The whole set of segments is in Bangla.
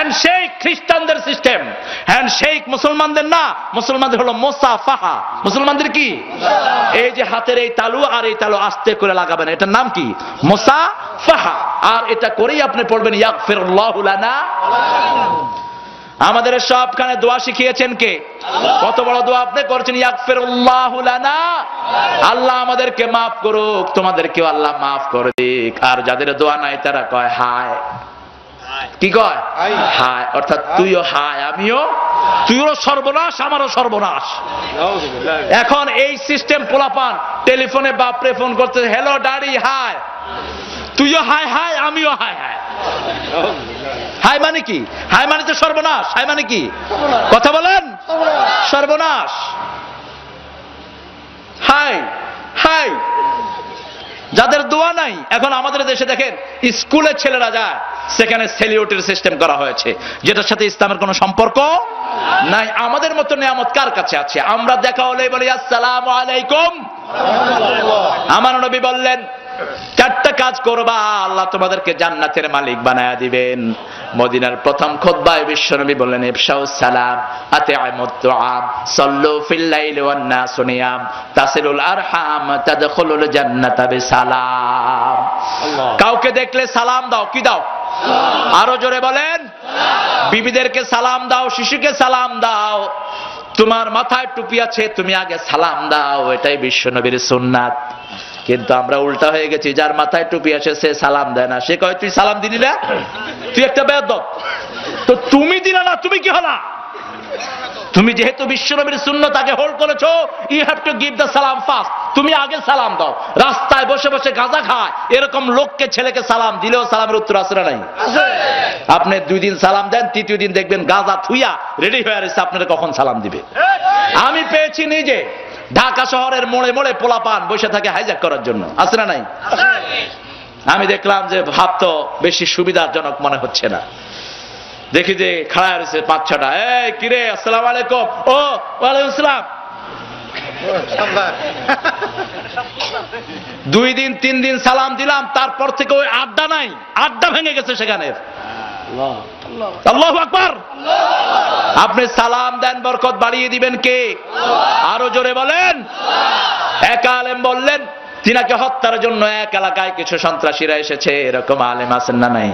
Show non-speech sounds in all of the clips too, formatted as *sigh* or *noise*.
হ্যান্ডশেক খ্রিস্টানদের সিস্টেম। হ্যান্ডশেক মুসলমানদের না, মুসলমানদের হলো মোসা ফাহা মুসলমানদের কি? এই যে হাতের এই তালু আর এই তালু আস্তে করে লাগাবেন, এটার নাম কি? মোসা ফাহা আর এটা করেই আপনি পড়বেন ইয়াক ফিরুল্লাহুলানা আমাদের সবখানে দোয়া শিখিয়েছেন কে? কত বড় দোয়া আপনি করছেন ইয়াকফিরুল্লাহুলানা আল্লাহ আমাদেরকে মাফ করুক, তোমাদেরকেও আল্লাহ মাফ করে দিক। আর যাদের দোয়া নাই তারা কয়, হায়। কি কয়? হায়, অর্থাৎ তুইও হায়, আমিও? তুইও সর্বনাশ, আমারও সর্বনাশ। এখন এই সিস্টেম পোলাপান, টেলিফোনে বাপরে ফোন করতে হ্যালো ডাডি হায় তুইও হায় হায়, আমিও হায় হায়। হাই মানে কি? হাই মানে তো সর্বনাশ হাই মানে কি? কথা বলেন? সর্বনাশ। হাই হাই যাদের দোয়া নাই, এখন আমাদের দেশে দেখেন, স্কুলের ছেলেরা যায়, সেখানে সেলিউটের সিস্টেম করা হয়েছে। যেটার সাথে ইসলামের কোনো সম্পর্ক নাই। আমাদের মতো নিয়ামত কার কাছে আছে? আমরা দেখা হলে বলি, আসসালাম আলাইকুম। আমার নবী বললেন চারটা কাজ করবা আল্লাহ তোমাদেরকে জান্নাতের মালিক বানায়া দিবেন। মদিনার প্রথম খোদ্বায় বিশ্বনবী বললেন ইফশাউস সালাম আতে আম সল্লু ফিল লাইলি ওয়ান নাসু নিয়াম তাসিলুল আরহাম তাদখুলুল জান্নাতা বিসালাম। কাউকে দেখলে সালাম দাও কি দাও? আরও জোরে বলেন। বিবিদেরকে সালাম দাও শিশুকে সালাম দাও। তোমার মাথায় টুপি আছে তুমি আগে সালাম দাও এটাই বিশ্বনবীর সুন্নাত। কিন্তু আমরা উল্টা হয়ে গেছি যার মাথায় টুপি আছে সে সালাম দেয় না। সে কয় তুই সালাম দিলি না? তুই একটা বেদ তো তুমি দিলে না তুমি কি হলা? তুমি যেহেতু বিশ্বনবীর শূন্য তাকে হোল্ড করেছ you have to give the salam first তুমি আগে সালাম দাও। রাস্তায় বসে বসে গাঁজা খায়। এরকম লোককে ছেলেকে সালাম দিলেও সালামের উত্তর আসে না নাই? আপনি দুই দিন সালাম দেন তৃতীয় দিন দেখবেন গাঁজা থুইয়া রেডি হয়ে রয়েছে আপনারা কখন সালাম দিবে? আমি পেয়েছি নিজে। ঢাকা শহরের মোড়ে মোড়ে পোলাপান বসে থাকে হাইজ্যাক করার জন্য। আছে না নাই? আমি দেখলাম যে ভাব তো বেশি সুবিধাজনক মনে হচ্ছে না। দেখি যে খাড়া রয়েছে পাঁচ ছটা। এই, কিরে, আসসালাম আলাইকুম। ও, ওয়ালাইকুম আসসালাম দুই দিন, তিন দিন সালাম দিলাম, তারপর থেকে ওই আড্ডা নাই। আড্ডা ভেঙে গেছে সেখানে আল্লাহ। আকবার। আপনি সালাম দেন বরকত বাড়িয়ে দিবেন কে? আরও জোরে বলেন। এক আলেম বললেন তিনাকে হত্যার জন্য এক এলাকায় কিছু সন্ত্রাসীরা এসেছে এরকম আলেম আছেন না নাই?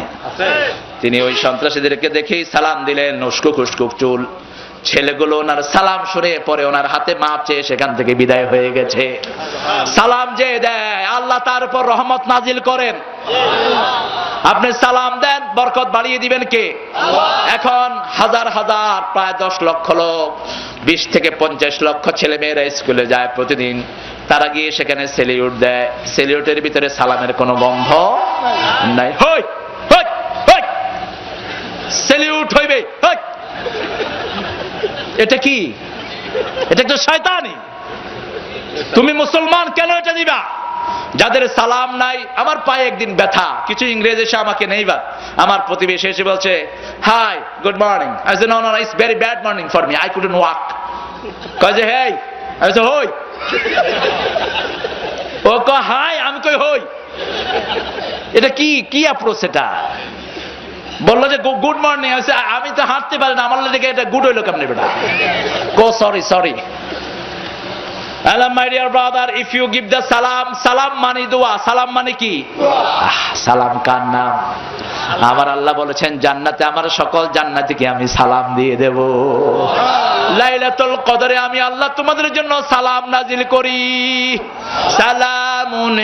তিনি ওই সন্ত্রাসীদেরকে দেখেই সালাম দিলেন উস্কু খুস্কুক চুল। ছেলেগুলো ওনার সালাম শুনে পরে ওনার হাতে মাপ চেয়ে সেখান থেকে বিদায় হয়ে গেছে। সালাম যে দেয়, আল্লাহ তার উপর রহমত নাজিল করেন। আপনি সালাম দেন, বরকত বাড়িয়ে দিবেন কে? এখন হাজার হাজার, প্রায় দশ লক্ষ লোক, বিশ থেকে পঞ্চাশ লক্ষ ছেলে মেয়েরা স্কুলে যায় প্রতিদিন। তারা গিয়ে সেখানে সেলিউট দেয়। সেলিউটের ভিতরে সালামের কোনো গন্ধ নাই। হই হই হই। সেলিউট হইবে, হই। এটা কি? এটা একটা শয়তানি। তুমি মুসলমান, কেন এটা দিবা যাদের সালাম নাই, আমার পায়ে একদিন ব্যথা। কিছু ইংরেজ এসে আমাকে নেইবার আমার প্রতিবেশী এসে বলছে hi good morning I say no no it's very bad morning for me I couldn't walk কয় যে, হেই। আই সে হই। ও ক হাই আমি কই, হই? এটা কি কি অ্যাপ্রোচ এটা? বলল যে গুড মর্নিং আমি তো হাঁটতে পারি না। আমার লেগে এটা গুড হইল কেমনি বেটা? গো সরি সরি সালাম কার নাম? আমার আল্লাহ বলেছেন, জান্নাতে আমার সকল জান্নাতিকে আমি সালাম দিয়ে দেব। লাইলাতুল কদরে আমি আল্লাহ তোমাদের জন্য সালাম নাজিল করি। সালামুন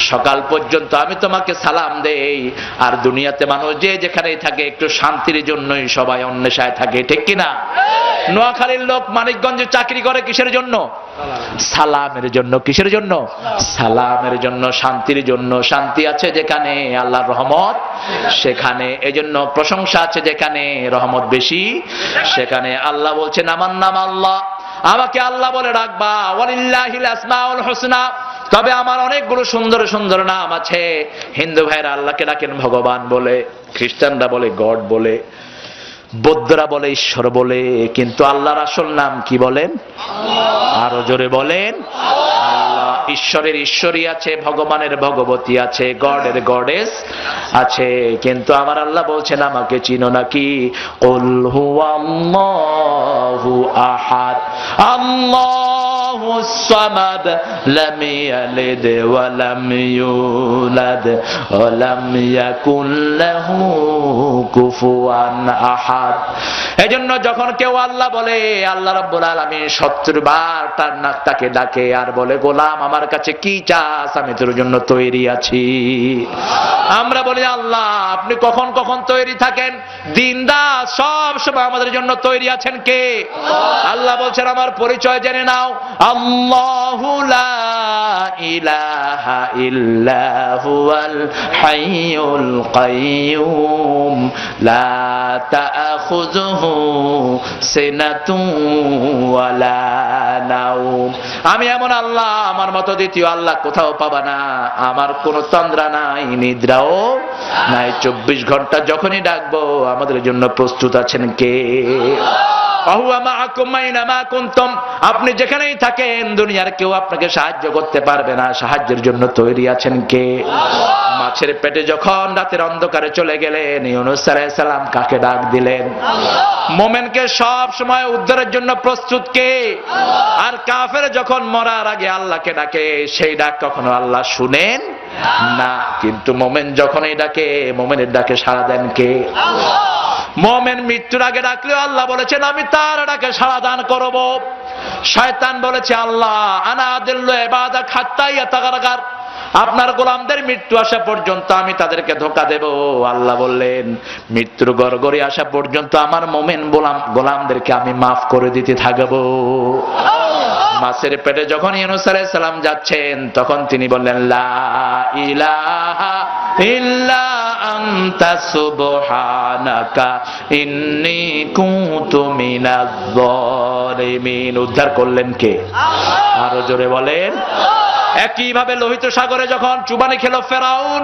সকাল পর্যন্ত আমি তোমাকে সালাম দেই। আর দুনিয়াতে মানুষ যে যেখানেই থাকে, একটু শান্তির জন্যই সবাই অন্বেষায় থাকে, ঠিক কিনা? নোয়াখালীর লোক মানিকগঞ্জে চাকরি করে কিসের জন্য? সালামের জন্য। কিসের জন্য? সালামের জন্য, শান্তির জন্য। শান্তি আছে যেখানে, আল্লাহর রহমত সেখানে। এজন্য প্রশংসা আছে যেখানে রহমত বেশি, সেখানে আল্লাহ বলছেন, আমার নাম আল্লাহ। আমাকে আল্লাহ বলে রাখবা ওয়ালিল্লাহিল আসমাউল তবে আমার অনেকগুলো সুন্দর সুন্দর নাম আছে। হিন্দু ভাইরা আল্লাহকে ডাকেন, ভগবান বলে, খ্রিস্টানরা বলে, গড বলে। বৌদ্ধরা বলে, ঈশ্বর বলে, কিন্তু আল্লাহর আসল নাম কি বলেন? আরও জোরে বলেন ঈশ্বরের ঈশ্বরী আছে, ভগবানের ভগবতী আছে, গডের গডেস আছে, কিন্তু আমার আল্লাহ বলছেন, আমাকে চিনো নাকি? আহাদ। আল্লাহু লাম ইয়ালিদ ওয়া লাম ইউলাদ ওয়া লাম ইয়াকুল লাহু কুফুয়ান আহাদ এজন্য যখন কেউ আল্লাহ বলে, আল্লাহ রাব্বুল আলামিন সত্তর বার তার নাক তাকে ডাকে, আর বলে, গোলাম, আমার কাছে কি চাস? আমি তোর জন্য তৈরি আছি। আমরা বলি, আল্লাহ, আপনি কখন কখন তৈরি থাকেন? দিন রাত সব সময় আমাদের জন্য তৈরি আছেন কে? আল্লাহ বলছেন, আমার পরিচয় জেনে নাও। আল্লাহু লা ইলাহা ইল্লা হুয়াল হাইয়ুল কাইয়ুম। লা তাখুযুহু ওয়ালা নাওম। আমি এমন আল্লাহ, আমার মতো দ্বিতীয় আল্লাহ কোথাও পাবা না। আমার কোনো তন্দ্রা নাই, নিদ্রাও নাই। চব্বিশ ঘণ্টা যখনই ডাকবো, আমাদের জন্য প্রস্তুত আছেন কে? অহুয়া মাআকুম আইনামা কুনতুম। আপনি যেখানেই থাকেন দুনিয়ার কেউ আপনাকে সাহায্য করতে পারবে না। সাহায্যের জন্য তৈরি আছেন কে? মাছের পেটে যখন রাতের অন্ধকারে চলে গেলেন, ইউনুস সালাম কাকে ডাক দিলেন? মোমেনকে সব সময় উদ্ধারের জন্য প্রস্তুত কে? আর কাফের যখন মরার আগে আল্লাহকে ডাকে, সেই ডাক কখনো আল্লাহ শুনেন না। কিন্তু মোমেন যখনই ডাকে, মোমেনের ডাকে সাড়া দেন কে? মোমেন মৃত্যুর আগে ডাকলেও আল্লাহ বলেছেন, আমি তার ডাকে সাড়া দান করব। শয়তান বলেছে, আল্লাহ, আনা দিল্ল এবাদা খাত্তাইয়া তাগারাগার আপনার গোলামদের মৃত্যু আসা পর্যন্ত আমি তাদেরকে ধোকা দেব। আল্লাহ বললেন, মৃত্যুর গড়গড়ি আসা পর্যন্ত আমার মোমেন গোলাম, গোলামদেরকে আমি মাফ করে দিতে থাকব। মাছের পেটে যখন ইউনুস আলাইহিস সালাম যাচ্ছেন, তখন তিনি বললেন, লা ইলাহা ইল্লা আনতা সুবহানাকা, ইন্নী কুনতু মিনাজ জালিমিন উদ্ধার করলেন কে? আরও জোরে বলেন একইভাবে লোহিত সাগরে যখন চুবানি খেল ফেরাউন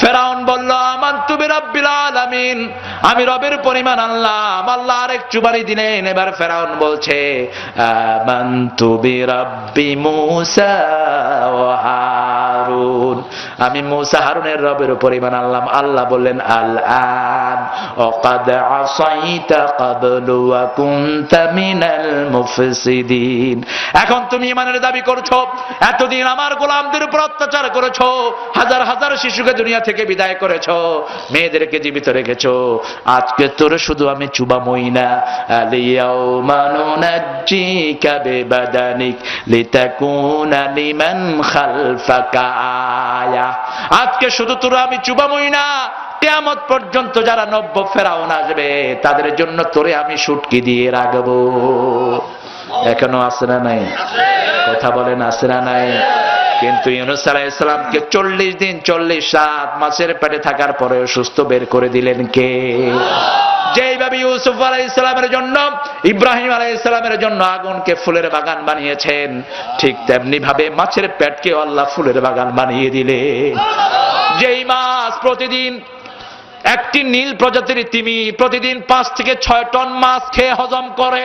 ফেরাউন বলল আমান তুমি রব্বিল আলামিন, আমি রবের পরিমাণ আনলাম আল্লাহ আরেক চুবানি দিলেন। এবার ফেরাউন বলছে, আমান্তু বিরব্বি মুসা ওয়া হারুন। আমি মূসা হারুনের রবের পরিমাণ আল্লাহ আল্লাহ বললেন আল আন ওয়াকাদ আসাইতা ওয়া কুনতা মিনাল মুফসিদিন। এখন তুমি ইমানের দাবি করছ, এতদিন আমার গোলামদের উপর অত্যাচার করেছ, হাজার হাজার শিশুকে দুনিয়া থেকে বিদায় করেছ, মেয়েদেরকে জীবিত রেখেছো। আজকে তোর শুধু আমি চুবামই না। আলিয়াউমা নুনাজ্জিকা লিতাকুনা লিমান খালফাকা আয়া। আজকে শুধু তোরা আমি চুবামই না, কেয়ামত পর্যন্ত যারা নব্য ফেরাউন আসবে, তাদের জন্য তোরে আমি সুটকি দিয়ে রাখব। এখনও আসে না নাই? কথা বলেন আসে না নাই? কিন্তু ইউনুস আলাইহিস সালামকে চল্লিশ দিন, চল্লিশ রাত মাছের পেটে থাকার পরে সুস্থ বের করে দিলেন কে? যেইভাবে ইউসুফ আলাইহিস সালামের জন্য, ইব্রাহিম আলাইহিস সালামের জন্য আগুনকে ফুলের বাগান বানিয়েছেন, ঠিক তেমনি ভাবে মাছের পেটকে আল্লাহ ফুলের বাগান বানিয়ে দিলে যেই মাছ প্রতিদিন একটি নীল প্রজাতির তিমি প্রতিদিন পাঁচ থেকে ছয় টন মাছ খেয়ে হজম করে।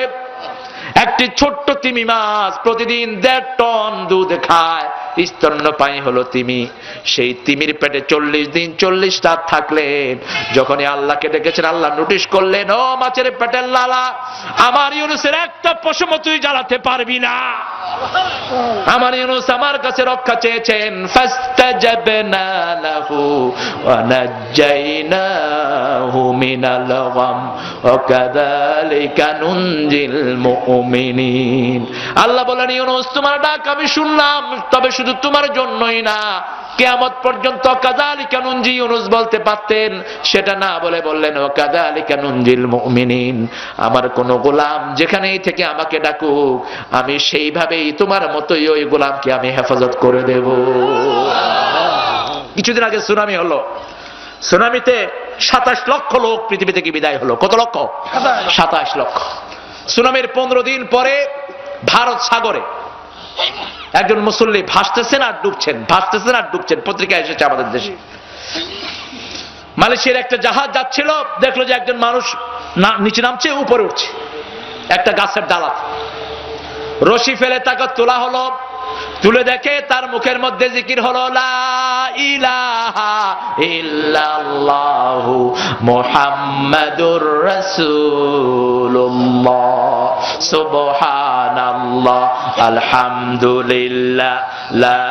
একটি ছোট্ট তিমি মাছ প্রতিদিন দেড় টন দুধ খায়। স্তন্যপায়ী হলো তিমি। সেই তিমির পেটে চল্লিশ দিন চল্লিশ রাত থাকলেন যখনই আল্লাহকে ডেকেছেন, আল্লাহ নোটিশ করলেন, ও মাছের পেটের লালা, আমার ইউনুসের একটা পশম তুই জ্বালাতে পারবি না। আমার ইউনুস আমার কাছে রক্ষা চেয়েছেন। ফাস্তাজাবনা লাহু আল্লাহ বলেন, ইউনুস, তোমার ডাক আমি শুনলাম, তবে শুধু তোমার জন্যই না। কেয়ামত পর্যন্ত কাযালিকা নুনজি ইউনুস বলতে পারতেন সেটা না বলে বললেন ও কাযালিকা নুনজিল মুমিনিন আমার কোন গোলাম যেখানেই থেকে আমাকে ডাকুক আমি সেইভাবেই তোমার মতোই ওই গোলামকে আমি হেফাজত করে দেব। কিছুদিন আগে সুনামি হলো। সুনামিতে সাতাশ লক্ষ লোক পৃথিবী থেকে বিদায় হলো। কত লক্ষ? সাতাশ লক্ষ। সুনামির পনেরো দিন পরে ভারত সাগরে একজন মুসল্লি ভাসতেছেন আর ডুবছেন, ভাসতেছেন আর ডুবছেন। পত্রিকা এসেছে আমাদের দেশে। মালয়েশিয়ার একটা জাহাজ যাচ্ছিল, দেখল যে একজন মানুষ নিচে নামছে, উপরে উঠছে। একটা গাছের ডালা রশি ফেলে তাকে তোলা হলো তুলে দেখে তার মুখের মধ্যে জিকির হলো, লা ইলাহা ইল্লাল্লাহু মুহাম্মাদুর রাসূলুল্লাহ। সুবহানাল্লাহ, আলহামদুলিল্লাহ, লা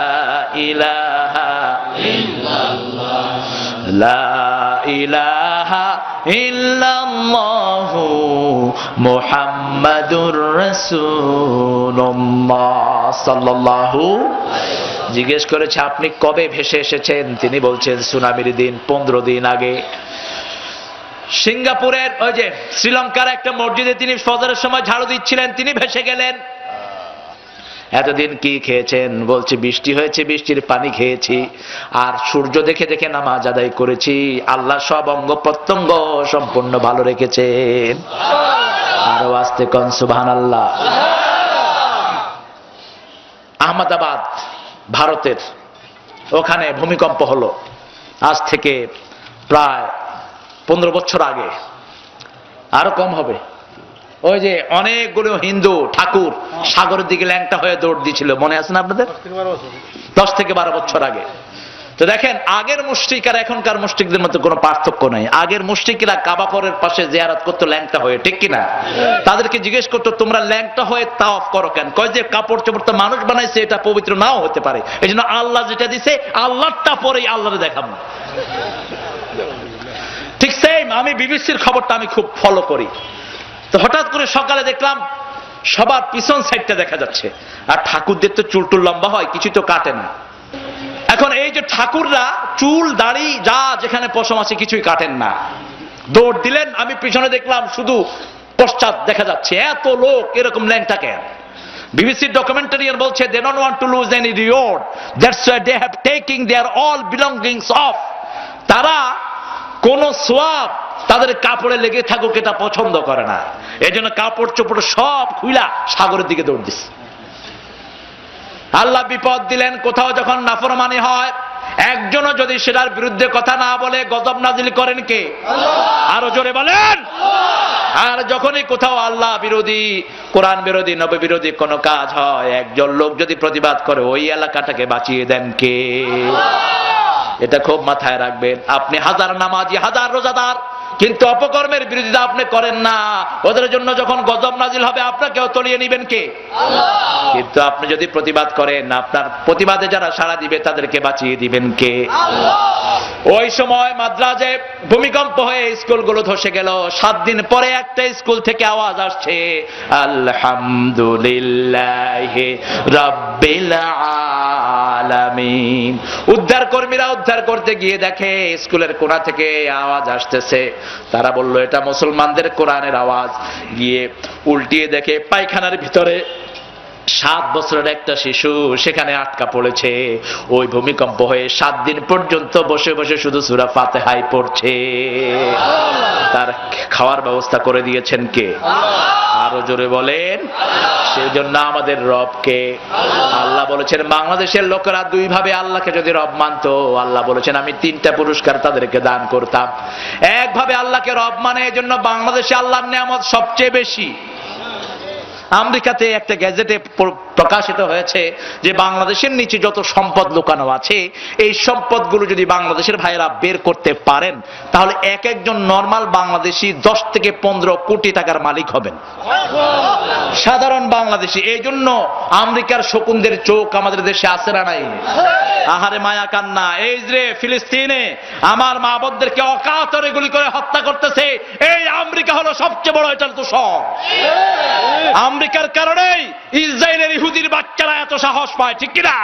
ইলাহা লা ইলাহা ইল্লাল্লাহু জিজ্ঞেস করেছে, আপনি কবে ভেসে এসেছেন? তিনি বলছেন, সুনামির দিন, পনেরো দিন আগে। সিঙ্গাপুরের ওই যে শ্রীলঙ্কার একটা মসজিদে তিনি ফজরের সময় ঝাড়ু দিচ্ছিলেন, তিনি ভেসে গেলেন। এতদিন কি খেয়েছেন? বলছে, বৃষ্টি হয়েছে, বৃষ্টির পানি খেয়েছি। আর সূর্য দেখে দেখে নামাজ আদায় করেছি। আল্লাহ সব অঙ্গ প্রত্যঙ্গ সম্পূর্ণ ভালো রেখেছেন। আরও আসতে কন সুবহান আল্লাহ আহমদাবাদ, ভারতের ওখানে ভূমিকম্প হলো। আজ থেকে প্রায় পনেরো বছর আগে। আরও কম হবে। ওই যে অনেকগুলো হিন্দু ঠাকুর সাগরের দিকে ল্যাংটা হয়ে দৌড় দিয়েছিল মনে আছে না আপনাদের? দশ থেকে বারো বছর। আগে। তো দেখেন আগের মুষ্টিক আর এখনকার মুষ্টিকদের মধ্যে কোনো পার্থক্য নেই। আগের মুষ্টিকরা কাবাপরের পাশে জিয়ারাত করতো ল্যাংটা হয়ে ঠিক কিনা? তাদেরকে জিজ্ঞেস করতো তোমরা ল্যাংটা হয়ে তাওয়াফ করো কেন? কয় যে কাপড় চোপড় তো মানুষ বানাইছে এটা পবিত্র নাও হতে পারে। এই জন্য আল্লাহ যেটা দিছে আল্লাহটা পরেই আল্লাহরে দেখাবো। ঠিক সেম আমি বিবিসির খবরটা আমি খুব ফলো করি। তো হঠাৎ করে সকালে দেখলাম সবার পিছন সাইডটা দেখা যাচ্ছে। আর ঠাকুরদের তো চুল টুল লম্বা হয় কিছু তো কাটে না। এখন এই যে ঠাকুররা চুল, দাড়ি, যা যেখানে পশম আছে, কিছুই কাটেন না। দৌড় দিলেন, আমি পিছনে দেখলাম শুধু পশ্চাৎ দেখা যাচ্ছে। এত লোক, এরকম ল্যাংটা কেন? বিবিসির ডকুমেন্টারিয়ান বলছে they don't want to lose any reward that's why they have taking their all belongings of তারা কোন সোয়াব তাদের কাপড়ে লেগে থাকুক এটা পছন্দ করে না। এই জন্য কাপড় চোপড় সব খুইলা সাগরের দিকে দৌড় দিস আল্লাহ বিপদ দিলেন কোথাও যখন নাফরমানি হয় একজনও যদি সেটার বিরুদ্ধে কথা না বলে গজব নাজিল করেন কে? আরও জোরে বলেন! আর যখনই কোথাও আল্লাহ বিরোধী কোরআন বিরোধী নব বিরোধী কোনো কাজ হয় একজন লোক যদি প্রতিবাদ করে ওই এলাকাটাকে বাঁচিয়ে দেন কে? এটা খুব মাথায় রাখবেন। আপনি হাজার নামাজি হাজার রোজাদার কিন্তু অপকর্মের বিরোধিতা আপনি করেন না। ওদের জন্য যখন গজব নাজিল হবে আপনাকেও তলিয়ে নিবেন কে? কিন্তু আপনি যদি প্রতিবাদ করেন আপনার প্রতিবাদে যারা সাড়া দিবে তাদেরকে বাঁচিয়ে দিবেন কে? ওই সময় মাদ্রাজে ভূমিকম্প হয়ে স্কুলগুলো ধসে গেল। সাত দিন পরে একটা স্কুল থেকে আওয়াজ আসছে আলহামদুলিল্লাহ রব্বিল আলামিন। উদ্ধার কর্মীরা উদ্ধার করতে গিয়ে দেখে স্কুলের কোণা থেকে আওয়াজ আসতেছে। তারা বলল, এটা মুসলমানদের কোরআনের আওয়াজ। গিয়ে উল্টিয়ে দেখে পায়খানার ভিতরে সাত বছরের একটা শিশু সেখানে আটকা পড়েছে। ওই ভূমিকম্প হয়ে সাত দিন পর্যন্ত বসে বসে শুধু সুরা ফাতেহাই পড়ছে। তার খাওয়ার ব্যবস্থা করে দিয়েছেন কে? আরও জোরে বলেন। সেই জন্য আমাদের রবকে আল্লাহ বলেছেন, বাংলাদেশের লোকেরা দুই ভাবে আল্লাহকে যদি রব মানত, আল্লাহ বলেছেন, আমি তিনটা পুরস্কার তাদেরকে দান করতাম। একভাবে আল্লাহকে রব মানে এই জন্য বাংলাদেশে আল্লাহর নিয়ামত সবচেয়ে বেশি। আমেরিকাতে একটা গ্যাজেটে প্রকাশিত হয়েছে যে বাংলাদেশের নিচে যত সম্পদ লুকানো আছে, এই সম্পদগুলো যদি বাংলাদেশের ভাইয়েরা বের করতে পারেন, তাহলে এক একজন নর্মাল বাংলাদেশি দশ থেকে পনেরো কোটি টাকার মালিক হবেন। সাধারণ বাংলাদেশি এই জন্য আমেরিকার শকুনদের চোখ আমাদের দেশে আসে না নাই? আহারে মায়া কান্না। এই যে ফিলিস্তিনে আমার মা বোনদেরকে অকাতরে গুলি করে হত্যা করতেছে এই আমেরিকা হলো সবচেয়ে বড় এটার সব আমেরিকার কারণেই ইসরায়েলের ইহুদির বাচ্চারা এত সাহস পায়, ঠিক কিনা?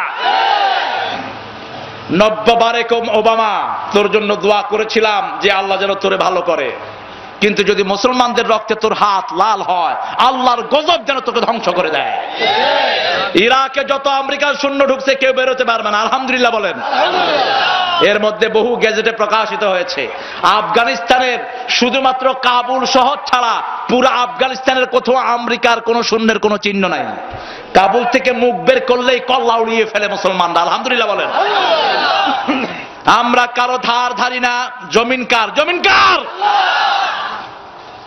নব্য বারেকম ওবামা, তোর জন্য দোয়া করেছিলাম যে আল্লাহ যেন তোরে ভালো করে। কিন্তু যদি মুসলমানদের রক্তে তোর হাত লাল হয়, আল্লাহর গজব যেন তোকে ধ্বংস করে দেয়। ইরাকে যত আমেরিকার শূন্য ঢুকছে, কেউ বেরোতে পারবে না। আলহামদুলিল্লাহ বলেন। এর মধ্যে বহু গেজেটে প্রকাশিত হয়েছে। আফগানিস্তানের শুধুমাত্র কাবুল শহর ছাড়া পুরো আফগানিস্তানের কোথাও আমেরিকার কোনো শূন্যের কোনো চিহ্ন নাই। কাবুল থেকে মুখ বের করলেই কল্লা উড়িয়ে ফেলে মুসলমানরা। আলহামদুলিল্লাহ বলেন। আমরা কারও ধার ধারি না। জমিন কার? জমিন কার?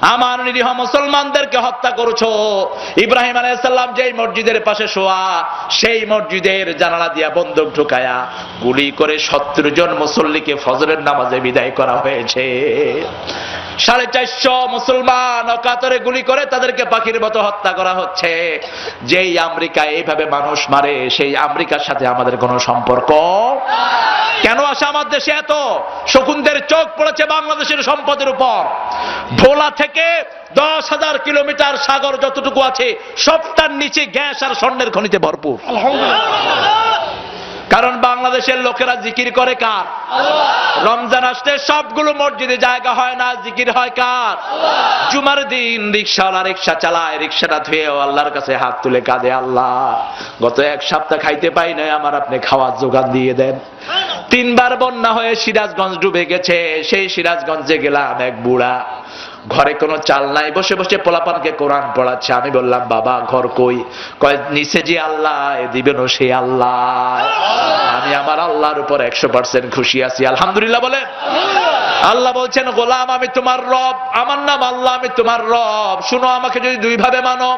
আমার নিরীহ মুসলমানদেরকে হত্যা করছ। ইব্রাহিম আলাইসাল্লাম যেই মসজিদের পাশে শোয়া, সেই মসজিদের জানালা দিয়া বন্দুক ঢুকায়া গুলি করে সত্তর জন মুসল্লিকে ফজরের নামাজে বিদায় করা হয়েছে। সাড়ে চারশো মুসলমান অকাতরে গুলি করে তাদেরকে পাখির মতো হত্যা করা হচ্ছে। যেই আমেরিকা এইভাবে মানুষ মারে, সেই আমেরিকার সাথে আমাদের কোনো সম্পর্ক কেন? আসে আমার দেশে এত শকুনদের চোখ পড়েছে বাংলাদেশের সম্পদের উপর। ভোলা থেকে দশ হাজার কিলোমিটার সাগর যতটুকু আছে, সবটার নিচে গ্যাস আর স্বর্ণের খনিতে ভরপুর। কারণ বাংলাদেশের লোকেরা জিকির করে কার? রমজান আসতে সবগুলো মসজিদে জায়গা হয় না জিকির হয় কার? জুমার দিন রিক্সাওয়ালা রিক্সা চালায় রিক্সাটা ধুয়েও আল্লাহর কাছে হাত তুলে কাঁদে আল্লাহ। গত এক সপ্তাহ খাইতে পাই নাই আমার আপনি খাওয়ার যোগান দিয়ে দেন। তিনবার বন্যা হয়ে সিরাজগঞ্জ ডুবে গেছে সেই সিরাজগঞ্জে গেলাম এক বুড়া। ঘরে কোনো চাল নাই, বসে বসে পোলাপানকে কোরআন পড়াচ্ছে। আমি বললাম, বাবা, ঘর কই? কয়, নিচে যে আল্লাহ দিবেন সে আল্লাহ। আমি আমার আল্লাহর উপর একশো পার্সেন্ট খুশি আছি। আলহামদুলিল্লাহ বলে আল্লাহ বলছেন, গোলাম, আমি তোমার রব, আমার নাম আল্লাহ, আমি তোমার রব। শুনো আমাকে যদি দুই ভাবে মানো।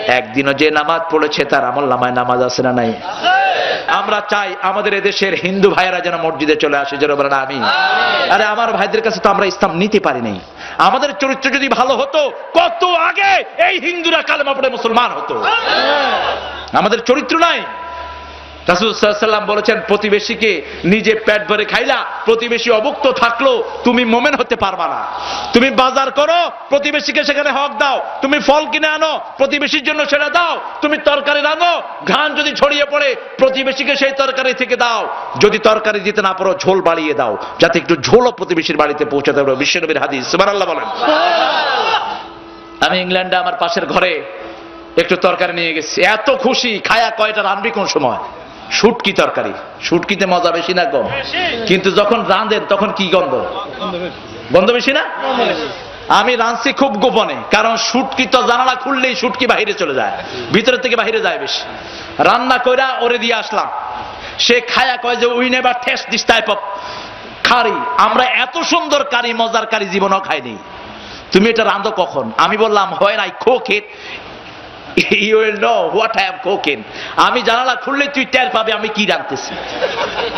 একদিনও যে নামাজ পড়েছে, তার আমল নামায় নামাজ আছে না নাই? আমরা চাই আমাদের এদেশের হিন্দু ভাইয়েরা যেন মসজিদে চলে আসে যেন বলেন আমি আরে আমার ভাইদের কাছে তো আমরা ইসলাম নিতে পারি নাই। আমাদের চরিত্র যদি ভালো হতো, কত আগে এই হিন্দুরা কালেমা পড়ে মুসলমান হতো। আমাদের চরিত্র নাই। রাসুলাম বলেছেন, প্রতিবেশীকে নিজে পেট ভরে খাইলা, প্রতিবেশী অভুক্ত থাকল তুমি মোমেন হতে পারবা না। তুমি বাজার করো, প্রতিবেশীকে সেখানে হক দাও। তুমি ফল কিনে আনো, প্রতিবেশীর জন্য সেটা দাও। তুমি তরকারি রানো ঘান যদি ছড়িয়ে পড়ে, প্রতিবেশীকে সেই তরকারি থেকে দাও। যদি তরকারি দিতে না পারো, ঝোল বাড়িয়ে দাও, যাতে একটু ঝোলও প্রতিবেশীর বাড়িতে পৌঁছাতে পারো বিশ্বনবীর হাদিস সুবার আল্লাহ বলেন। আমি ইংল্যান্ডে আমার পাশের ঘরে একটু তরকারি নিয়ে গেছি। এত খুশি, খায়া কয়টা রানবি কোন সময়? শুটকি তরকারি। শুটকিতে মজা বেশি না কম কিন্তু যখন রাঁধেন তখন কি গন্ধ? গন্ধ বেশি। না? আমি রাঁধছি খুব গোপনে কারণ শুটকি তো জানালা খুললেই শুটকি বাহিরে চলে যায় ভিতরের থেকে বাহিরে যায় বেশি। রান্না কইরা ওরে দিয়ে আসলাম। সে খায়া কয় যে we never taste this type of curry. আমরা এত সুন্দর কারি মজার কারি জীবনও খাইনি। তুমি এটা রাঁধো কখন? আমি বললাম হয় নাই খো খেত *laughs* আমি জানালা খুললে তুই টের পাবে আমি কি রাঁধতেছি।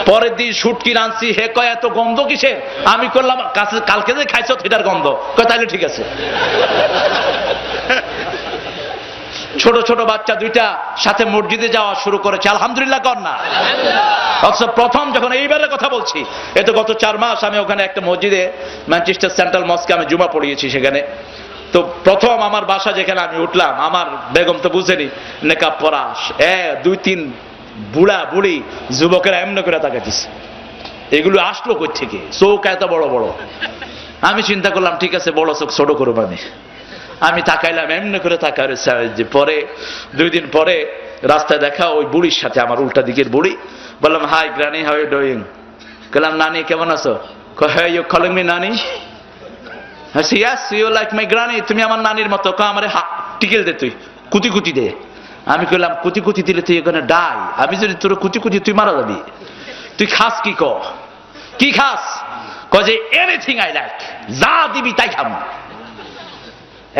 পরের দিন শুটকি রাঁধছি। হে কয় এত গন্ধ কিসের? আমি করলাম কাছে কালকে যে খাইছো সেটার গন্ধ। কয় তাহলে ঠিক আছে। *laughs* ছোট ছোট বাচ্চা দুইটা সাথে মসজিদে যাওয়া শুরু করেছে। আলহামদুলিল্লাহ কর না। অথচ প্রথম যখন এইবারের কথা বলছি এ তো গত চার মাস আমি ওখানে একটা মসজিদে ম্যানচেস্টার সেন্ট্রাল মস্কে আমি জুমা পড়িয়েছি সেখানে। তো প্রথম আমার বাসা যেখানে আমি উঠলাম, আমার বেগম তো বুঝেনি নেকাব পরা এ, দুই, তিন বুড়া বুড়ি যুবকেরা এমন করে তাকাইতেছে। এগুলো আসলো কই থেকে চোখ এত বড় বড়। আমি চিন্তা করলাম, ঠিক আছে, বড় চোখ ছোট করব আমি আমি তাকাইলাম, এমনি করে রয়েছে। যে পরে, দুই দিন পরে রাস্তায় দেখা ওই বুড়ির সাথে, আমার উল্টা দিকের বুড়ি। বললাম, hi, granny how you doing বললাম নানি, কেমন আছো? হ্যাঁ you calling me nani? Yes you like my granny তুমি আমার নানির মতো ক আমার টিকেল দে তুই, কুতি কুতি দে। আমি কইলাম, কুতি কুতি দিলে তুই এখানে ডাই আমি যদি তোর কুতি কুতি, তুই মারা যাবি। তুই খাস কি ক? কি খাস? ক যে এনিথিং আই লাইক যা দিবি তাই খাব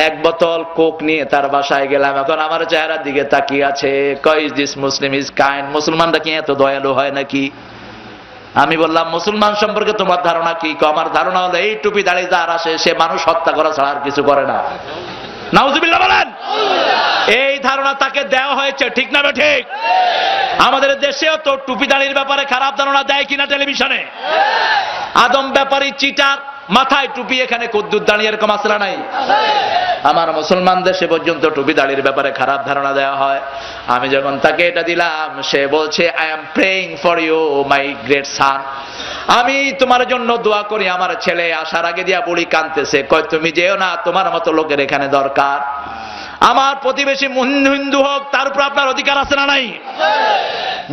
এক বোতল কোক নিয়ে তার বাসায় গেলাম, এখন আমার চেহারার দিকে তাকিয়ে আছে। কইস দিস মুসলিম ইজ কাইন্ড মুসলমানরা কি এত দয়ালু হয় নাকি? আমি বললাম, মুসলমান সম্পর্কে তোমার ধারণা কি? আমার ধারণা হলো এই টুপি দাঁড়িয়ে যার আসে, সে মানুষ হত্যা করা ছাড়া আর কিছু করে না। বলেন। এই ধারণা তাকে দেওয়া হয়েছে, ঠিক না ঠিক আমাদের দেশেও তো টুপি দাঁড়ির ব্যাপারে খারাপ ধারণা দেয় কিনা টেলিভিশনে? আদম ব্যাপারী চিটার মাথায় টুপি, এখানে কদ্দুর দাঁড়িয়ে এরকম আসলা নাই? আমার মুসলমান দেশে পর্যন্ত টুপি দাড়ির ব্যাপারে খারাপ ধারণা দেওয়া হয়। আমি যখন তাকে এটা দিলাম, সে বলছে I am praying for you my great son আমি তোমার জন্য দোয়া করি, আমার ছেলে আসার আগে দিয়া বুড়ি কানতেছে কয়, তুমি যেও না, তোমার মতো লোকের এখানে দরকার। আমার প্রতিবেশী হিন্দু হোক, তার উপর আপনার অধিকার আছে না নাই?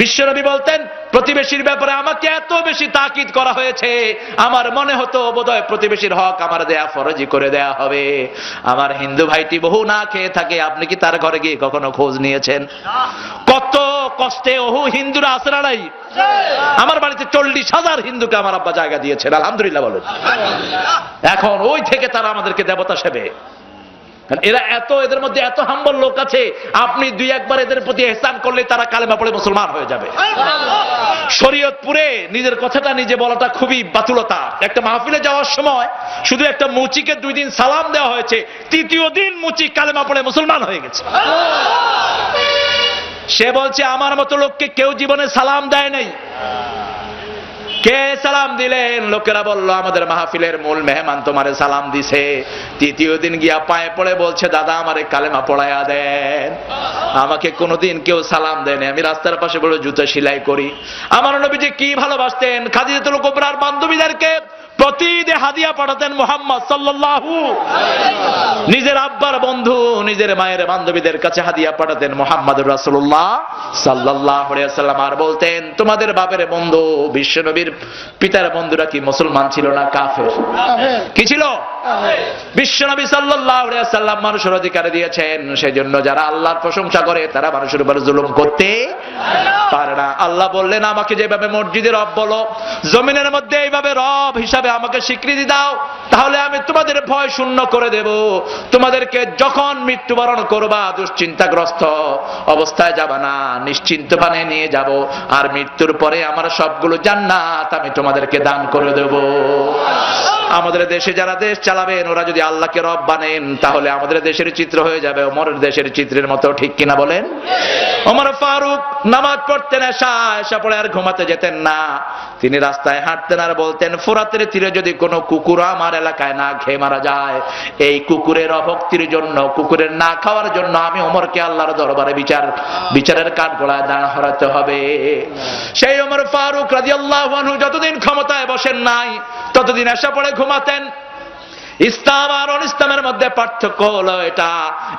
বিশ্বনবী বলতেন, প্রতিবেশীর ব্যাপারে আমাকে এত বেশি তাকিদ করা হয়েছে, আমার মনে হতো বোধহয় প্রতিবেশীর হক আমার দেয়া ফরজি করে দেয়া হবে। আমার হিন্দু ভাইটি বহু না খেয়ে থাকে, আপনি কি তার ঘরে গিয়ে কখনো খোঁজ নিয়েছেন? কত কষ্টে ওহু হিন্দুরা আছে না নাই? আমার বাড়িতে চল্লিশ হাজার হিন্দুকে আমার আব্বা জায়গা দিয়েছেন, আলহামদুলিল্লাহ বলেন। এখন ওই থেকে তারা আমাদেরকে দেবতা সেবে। এরা এত, এদের মধ্যে এত হাম্বল লোক আছে, আপনি দুই একবার এদের প্রতি এহসান করলে তারা কালেমা পড়ে মুসলমান হয়ে যাবে। শরীয়তপুরে নিজের কথাটা, নিজে বলাটা খুবই বাতুলতা। একটা মাহফিলে যাওয়ার সময় শুধু একটা মুচিকে দুই দিন সালাম দেওয়া হয়েছে, তৃতীয় দিন মুচি কালেমা পড়ে মুসলমান হয়ে গেছে। সে বলছে, আমার মতো লোককে কেউ জীবনে সালাম দেয় নাই। কে সালাম দিলেন? লোকেরা বলল, আমাদের মাহফিলের মূল মেহমান তোমারে সালাম দিছে। তৃতীয় দিন গিয়া পায়ে পড়ে বলছে, দাদা, আমারে কালেমা পড়াইয়া দেন। আমাকে কোনোদিন কেউ সালাম দেন আমি রাস্তার পাশে বলে জুতো সেলাই করি। আমার নবীজি কি ভালোবাসতেন? খাদিজাতুল কোবরার বান্ধবীদেরকে প্রতিদিন হাদিয়া পাঠাতেন মোহাম্মদ সাল্লাল্লাহু নিজের আব্বার বন্ধু নিজের মায়ের বান্ধবীদের কাছে হাদিয়া পাঠাতেন মোহাম্মদ রাসুল্লাহ সাল্লাহ সাল্লাম আর বলতেন তোমাদের বাপের বন্ধু বিশ্বনবীর পিতার বন্ধুরা কি মুসলমান ছিল না কাফের। কি ছিল? বিশ্বনবী সাল্লাম মানুষের অধিকার দিয়েছেন। সেজন্য যারা আল্লাহর প্রশংসা করে, তারা মানুষের উপর জুলুম করতে পারে না। আল্লাহ বললেন, আমাকে যেভাবে মসজিদের রব বলো, জমিনের মধ্যে এইভাবে রব হিসাবে আমাকে স্বীকৃতি দাও, তাহলে আমি তোমাদের ভয় শূন্য করে দেব। তোমাদেরকে যখন মৃত্যুবরণ করবা, দুশ্চিন্তাগ্রস্ত অবস্থায় যাবা না, নিশ্চিন্ত পানে নিয়ে যাব। আর মৃত্যুর পরে আমার সবগুলো জান্নাত আমি তোমাদেরকে দান করে দেব। আমাদের দেশে যারা দেশ চালাবেন, ওরা যদি আল্লাহকে রব বানেন, তাহলে আমাদের দেশের চিত্র হয়ে যাবে। ওমরের দেশের চিত্রের মতো ঠিক কিনা বলেন? ওমর ফারুক নামাজ পড়তেন এসা এসা পড়ে আর ঘুমাতে যেতেন না। তিনি রাস্তায় হাঁটতেন আর বলতেন, ফোরাতের তীরে যদি কোনো কুকুর আমার এলাকায় না খেয়ে মারা যায়, এই কুকুরের অভক্তির জন্য, কুকুরের না খাওয়ার জন্য আমি ওমরকে আল্লাহর দরবারে বিচার, বিচারের কাঠ গলায় দাঁড় হরাতে হবে। সেই ওমর ফারুক রাদিয়াল্লাহু আনহু যতদিন ক্ষমতায় বসেন নাই, ততদিন এসা পড়ে ঘুমাতেন। ইসলাম আর অনিসলামের মধ্যে পার্থক্য হলো এটা।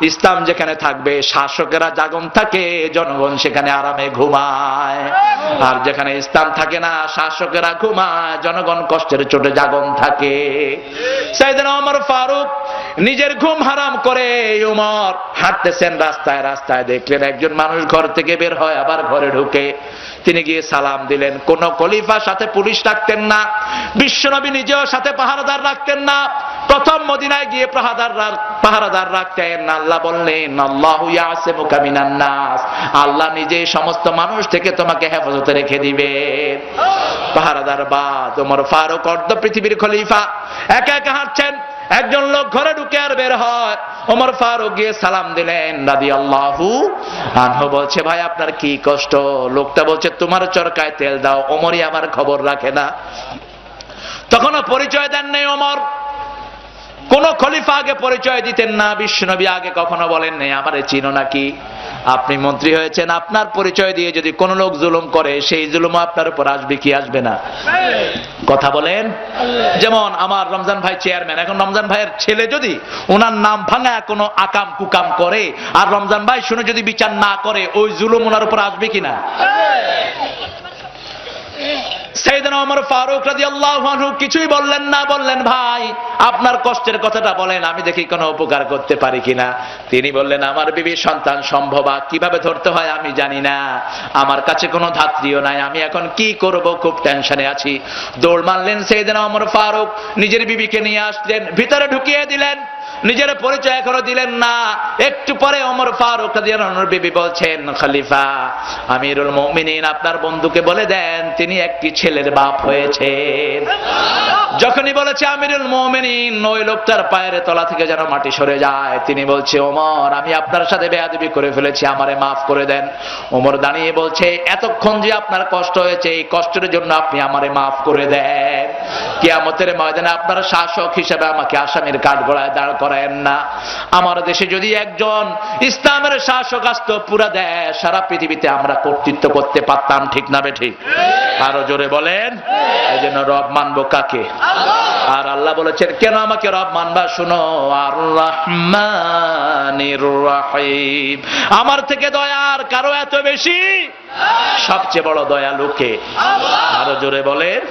ইসলাম যেখানে থাকবে, শাসকেরা জাগন থাকে, জনগণ সেখানে আরামে ঘুমায়। আর যেখানে ইসলাম থাকে না, শাসকেরা ঘুমায়, জনগণ কষ্টের চোটে জাগন থাকে। ওমর ফারুক নিজের ঘুম হারাম করে উমর হাঁটতেছেন রাস্তায় রাস্তায়। দেখলেন একজন মানুষ ঘর থেকে বের হয়, আবার ঘরে ঢুকে। তিনি গিয়ে সালাম দিলেন। কোন খলিফা সাথে পুলিশ রাখতেন না, বিশ্বনবী নিজেও সাথে পাহারাদার রাখতেন না। প্রথম মদিনায় গিয়ে পাহারাদার পাহারাদার রাখতেন। আল্লাহ বললেন, আল্লাহু মিনান নাস। আল্লাহ নিজে সমস্ত মানুষ থেকে তোমাকে হেফাজতে রেখে দিবে পাহারাদার বাদ ওমর ফারুক অর্ধ পৃথিবীর খলিফা, একা একা হাঁটছেন। একজন লোক ঘরে ঢুকে আর বের হয়। ওমর ফারুক গিয়ে সালাম দিলেন দাদি আল্লাহু আনহু বলছে, ভাই, আপনার কি কষ্ট? লোকটা বলছে, তোমার চরকায় তেল দাও, ওমরই আমার খবর রাখে না। তখনও পরিচয় দেন নেই ওমর। কোন খলিফা আগে পরিচয় দিতেন না, বিশ্বনবী আগে কখনো বলেন নেই, আমারে চিনো নাকি? আপনি মন্ত্রী হয়েছেন, আপনার পরিচয় দিয়ে যদি কোন লোক জুলুম করে, সেই জুলুম আপনার উপর আসবে কি আসবে না? কথা বলেন? যেমন আমার রমজান ভাই চেয়ারম্যান, এখন রমজান ভাইয়ের ছেলে যদি ওনার নাম ভাঙা কোনো আকাম কুকাম করে, আর রমজান ভাই শুনে যদি বিচার না করে, ওই জুলুম ওনার উপর আসবে কিনা সেইদিন আমার ফারুক রাজি আল্লাহ কিছুই বললেন না, বললেন, ভাই, আপনার কষ্টের কথাটা বলেন, আমি দেখি কোনো উপকার করতে পারি কিনা? তিনি বললেন, আমার বিবির সন্তান সম্ভবা কীভাবে ধরতে হয় আমি জানি না। আমার কাছে কোনো ধাত্রীও নাই, আমি এখন কি করব? খুব টেনশনে আছি। দৌড় মারলেন সেইদিন আমার ফারুক, নিজের বিবিকে নিয়ে আসলেন, ভিতরে ঢুকিয়ে দিলেন। নিজের পরিচয় এখনও দিলেন না। একটু পরে ওমর ফারুক বিবি বলছেন, খলিফা, আমিরুল মুমিনিন, আপনার বন্ধুকে বলে দেন, তিনি একটি ছেলের বাপ হয়েছেন। যখনই বলেছে আমিরুল মুমিনিন, ওই লোকটার পায়ের তলা থেকে যেন মাটি সরে যায়, তিনি বলছে, ওমর, আমি আপনার সাথে বেয়াদবি করে ফেলেছি, আমারে মাফ করে দেন। ওমর দাঁড়িয়ে বলছে, এতক্ষণ যে আপনার কষ্ট হয়েছে, এই কষ্টের জন্য আপনি আমারে মাফ করে দেন। কিয়ামতের ময়দানে আপনারা শাসক হিসেবে আমাকে আসামির কাঠ গড়ায় দাঁড় করায়েন না। আমার দেশে যদি একজন ইসলামের শাসক আসতো, পুরা দেশ, সারা পৃথিবীতে আমরা কর্তৃত্ব করতে পারতাম, ঠিক না বে ঠিক? আরও জোরে বলেন, এই জন্য রব মানবো কাকে? আর আল্লাহ বলেছেন, কেন আমাকে রব মানবা? শুনো আর আমার থেকে দয়ার কারও এত বেশি? সবচেয়ে বড় দয়ালুকে। আরও জোরে বলেন